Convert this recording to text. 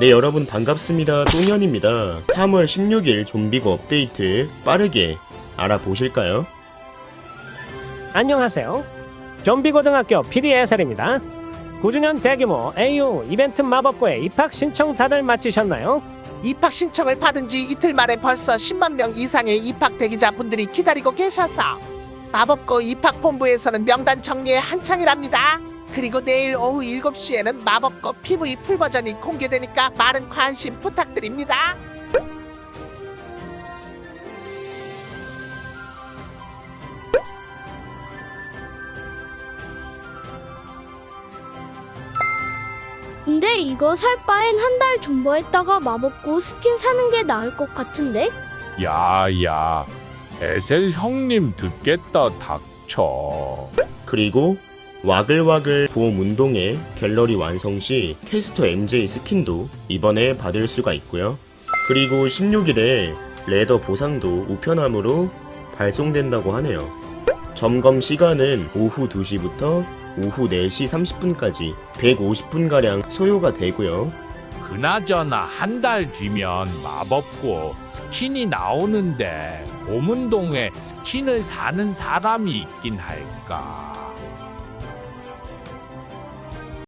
네 여러분 반갑습니다 똥년입니다 3월 16일 좀비고 업데이트 빠르게 알아보실까요? 안녕하세요. 좀비고등학교 PD 해설입니다. 9주년 대규모 AU 이벤트 마법고에 입학 신청 다들 마치셨나요? 입학 신청을 받은 지 이틀 만에 벌써 10만 명 이상의 입학 대기자 분들이 기다리고 계셔서 마법고 입학 본부에서는 명단 정리에 한창이랍니다. 그리고 내일 오후 7시에는 마법고 PV 풀 버전이 공개되니까 많은 관심 부탁드립니다. 근데 이거 살 바엔 한 달 존버했다가 마법고 스킨 사는 게 나을 것 같은데? 야야 에셀 형님 듣겠다 닥쳐 그리고 와글와글 보험 운동의 갤러리 완성 시 캐스터 MJ 스킨도 이번에 받을 수가 있고요. 그리고 16일에 레더 보상도 우편함으로 발송된다고 하네요. 점검 시간은 오후 2시부터 오후 4시 30분까지 150분가량 소요가 되고요. 그나저나 한 달 뒤면 마법고 스킨이 나오는데 봄운동에 스킨을 사는 사람이 있긴 할까